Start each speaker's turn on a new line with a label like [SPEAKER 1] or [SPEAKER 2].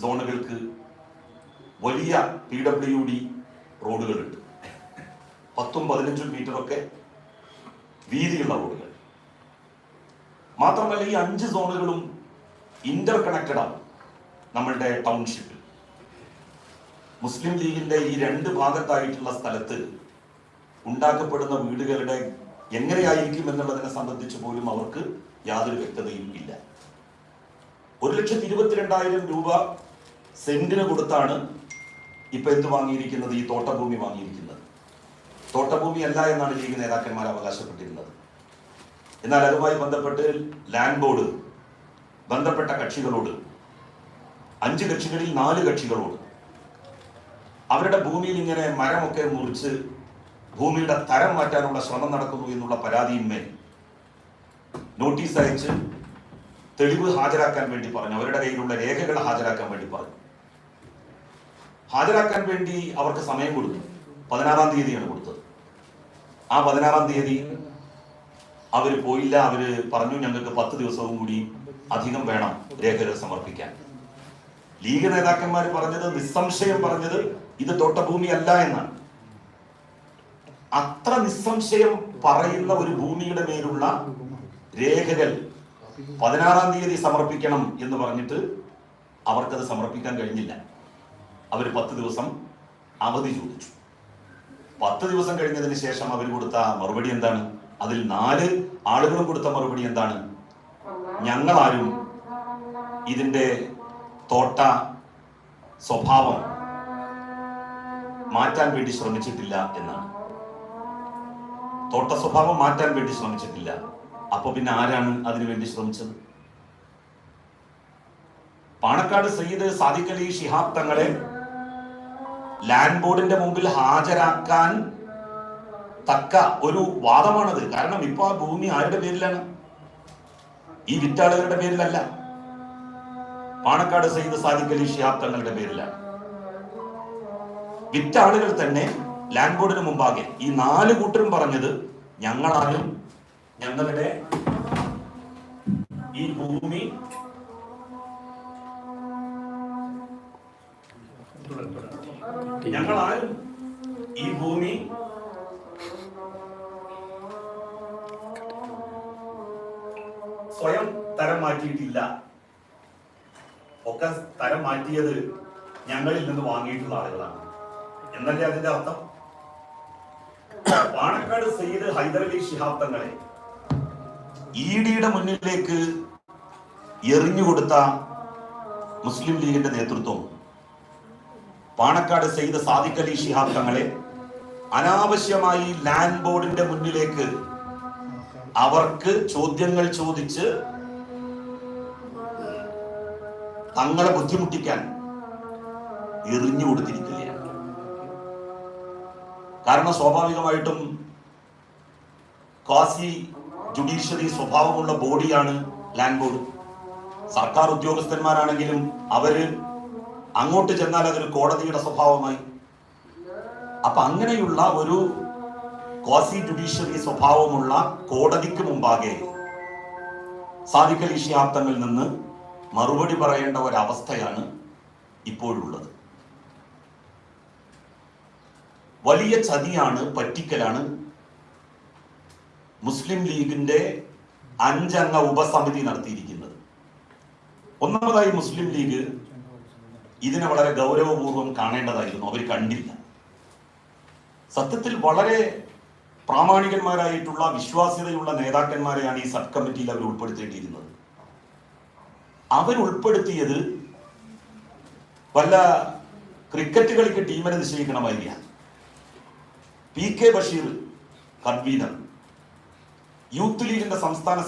[SPEAKER 1] സോണുകൾക്ക് വലിയ P W D റോഡുകളുണ്ട്. പത്തും പതിനഞ്ചും മീറ്ററൊക്കെ വീതിയുള്ള റോഡുകൾ. മാത്രമല്ല ഈ അഞ്ച് സോണുകളും ഇന്റർ കണക്റ്റഡ് ആണ് നമ്മളുടെ ടൗൺഷിപ്പിൽ മുസ്ലിം ലീഗിന്റെ ഈ രണ്ട് ഭാഗത്തായിട്ടുള്ള സ്ഥലത്ത് ഉണ്ടാക്കപ്പെടുന്ന വീടുകളുടെ എങ്ങനെയായിരിക്കും എന്നുള്ളതിനെ സംബന്ധിച്ച് പോലും അവർക്ക് യാതൊരു വ്യക്തതയും ഇല്ല. ഒരു ലക്ഷത്തി ഇരുപത്തിരണ്ടായിരം രൂപ സെന്റിന് കൊടുത്താണ് ഇപ്പൊ എന്ത് വാങ്ങിയിരിക്കുന്നത്? ഈ തോട്ടഭൂമി വാങ്ങിയിരിക്കുന്നത്. തോട്ടഭൂമി അല്ല എന്നാണ് ലീഗ് നേതാക്കന്മാർ അവകാശപ്പെട്ടിരുന്നത്. എന്നാൽ അതുമായി ബന്ധപ്പെട്ട് ലാൻഡ് ബോർഡ് ബന്ധപ്പെട്ട കക്ഷികളോട് അഞ്ച് കക്ഷികളിൽ നാല് കക്ഷികളോട് അവരുടെ ഭൂമിയിൽ ഇങ്ങനെ മരമൊക്കെ മുറിച്ച് ഭൂമിയുടെ തരം മാറ്റാനുള്ള ശ്രമം നടക്കുന്നു എന്നുള്ള പരാതിയിന്മേൽ നോട്ടീസ് അയച്ച് തെളിവ് ഹാജരാക്കാൻ വേണ്ടി പറഞ്ഞു. അവരുടെ കയ്യിലുള്ള രേഖകൾ ഹാജരാക്കാൻ വേണ്ടി പറഞ്ഞു. ഹാജരാക്കാൻ വേണ്ടി അവർക്ക് സമയം കൊടുത്തു. പതിനാറാം തീയതിയാണ് കൊടുത്തത്. ആ പതിനാറാം തീയതി അവർ പോയില്ല. അവർ പറഞ്ഞു ഞങ്ങൾക്ക് പത്ത് ദിവസവും കൂടി അധികം വേണം രേഖകൾ സമർപ്പിക്കാൻ. ലീഗ് നേതാക്കന്മാർ പറഞ്ഞത് നിസ്സംശയം പറഞ്ഞത് ഇത് തോട്ടഭൂമി അല്ല എന്നാണ്. അത്ര നിസ്സംശയം പറയുന്ന ഒരു ഭൂമിയുടെ മേലുള്ള രേഖകൾ പതിനാറാം തീയതി സമർപ്പിക്കണം എന്ന് പറഞ്ഞിട്ട് അവർക്കത് സമർപ്പിക്കാൻ കഴിഞ്ഞില്ല. അവർ പത്ത് ദിവസം അവധി ചോദിച്ചു. പത്ത് ദിവസം കഴിഞ്ഞതിന് ശേഷം അവർ കൊടുത്ത മറുപടി എന്താണ്? അതിൽ നാല് ആളുകളും കൊടുത്ത മറുപടി എന്താണ്? ഞങ്ങളാരും ഇതിന്റെ തോട്ട സ്വഭാവം മാറ്റാൻ വേണ്ടി ശ്രമിച്ചിട്ടില്ല എന്നാണ്. തോട്ട സ്വഭാവം മാറ്റാൻ വേണ്ടി ശ്രമിച്ചിട്ടില്ല. അപ്പൊ പിന്നെ ആരാണ് അതിനു വേണ്ടി ശ്രമിച്ചത്? പാണക്കാട് സയ്യിദ് സാദിഖലി ശിഹാബ് തങ്ങളെ ലാൻഡ് ബോർഡിന്റെ മുമ്പിൽ ഹാജരാക്കാൻ തക്ക ഒരു വാദമാണത്. കാരണം ഇപ്പൊ ആ ഭൂമി ആരുടെ പേരിലാണ്? ഈ വിറ്റാളുകളുടെ പേരിലല്ല. പാണക്കാട് സയ്യിദ് സാദിഖ് അലി ഷിഹാബ് തങ്ങളുടെ പേരിലാണ്. വിറ്റാളുകൾ തന്നെ ലാൻഡ് ബോർഡിന് മുമ്പാകെ. ഈ നാല് കൂട്ടരും പറഞ്ഞത് ഞങ്ങളാരും ഞങ്ങളുടെ ഈ ഭൂമി ഞങ്ങളാരും ഈ ഭൂമി. സ്വയം തരം മാറ്റിയിട്ടില്ല. ഒക്കെ തരം മാറ്റിയത് ഞങ്ങളിൽ നിന്ന് വാങ്ങിയിട്ടുള്ള ആളുകളാണ്. എന്നല്ലേ അതിന്റെ അർത്ഥം? പാണക്കാട് സയ്യിദ് ഹൈദരലി ശിഹാബ് തങ്ങളെ ഇ ഡിയുടെ മുന്നിലേക്ക് എറിഞ്ഞുകൊടുത്ത മുസ്ലിം ലീഗിന്റെ നേതൃത്വം പാണക്കാട് ചെയ്ത സാദിഖ് അലി ശിഹാബ് തങ്ങളെ അനാവശ്യമായി ലാൻഡ് ബോർഡിന്റെ മുന്നിലേക്ക് അവർക്ക് ചോദ്യങ്ങൾ ചോദിച്ച് തങ്ങളെ ബുദ്ധിമുട്ടിക്കാൻ എറിഞ്ഞു കൊടുത്തിരിക്കുകയാണ്. കാരണം സ്വാഭാവികമായിട്ടും ക്വാസി ജുഡീഷ്യറി സ്വഭാവമുള്ള ബോഡിയാണ് ലാൻഡ് ബോർഡ്. സർക്കാർ ഉദ്യോഗസ്ഥന്മാരാണെങ്കിലും അവർ അങ്ങോട്ട് ചെന്നാൽ അതൊരു കോടതിയുടെ സ്വഭാവമായി. അപ്പൊ അങ്ങനെയുള്ള ഒരു ക്വാസി ജുഡീഷ്യറി സ്വഭാവമുള്ള കോടതിക്ക് മുമ്പാകെ സാധിക്കൽ തങ്ങളിൽ നിന്ന് മറുപടി പറയേണ്ട ഒരവസ്ഥയാണ് ഇപ്പോഴുള്ളത്. വലിയ ചതിയാണ് പറ്റിക്കലാണ് മുസ്ലിം ലീഗിന്റെ അഞ്ചംഗ ഉപസമിതി നടത്തിയിരിക്കുന്നത്. ഒന്നാമതായി മുസ്ലിം ലീഗ് ഇതിനെ വളരെ ഗൗരവപൂർവം കാണേണ്ടതായിരുന്നു. അവർ കണ്ടില്ല. സത്യത്തിൽ വളരെ പ്രാമാണികന്മാരായിട്ടുള്ള വിശ്വാസ്യതയുള്ള നേതാക്കന്മാരെയാണ് ഈ സബ് കമ്മിറ്റിയിൽ അവർ ഉൾപ്പെടുത്തേണ്ടിയിരുന്നത്. അവരുൾപ്പെടുത്തിയത് വല്ല ക്രിക്കറ്റ് കളിക്ക് ടീമിനെ നിശ്ചയിക്കണമായിരിക്കാം P K Basheer convener. Youth ലീഗിന്റെ സംസ്ഥാന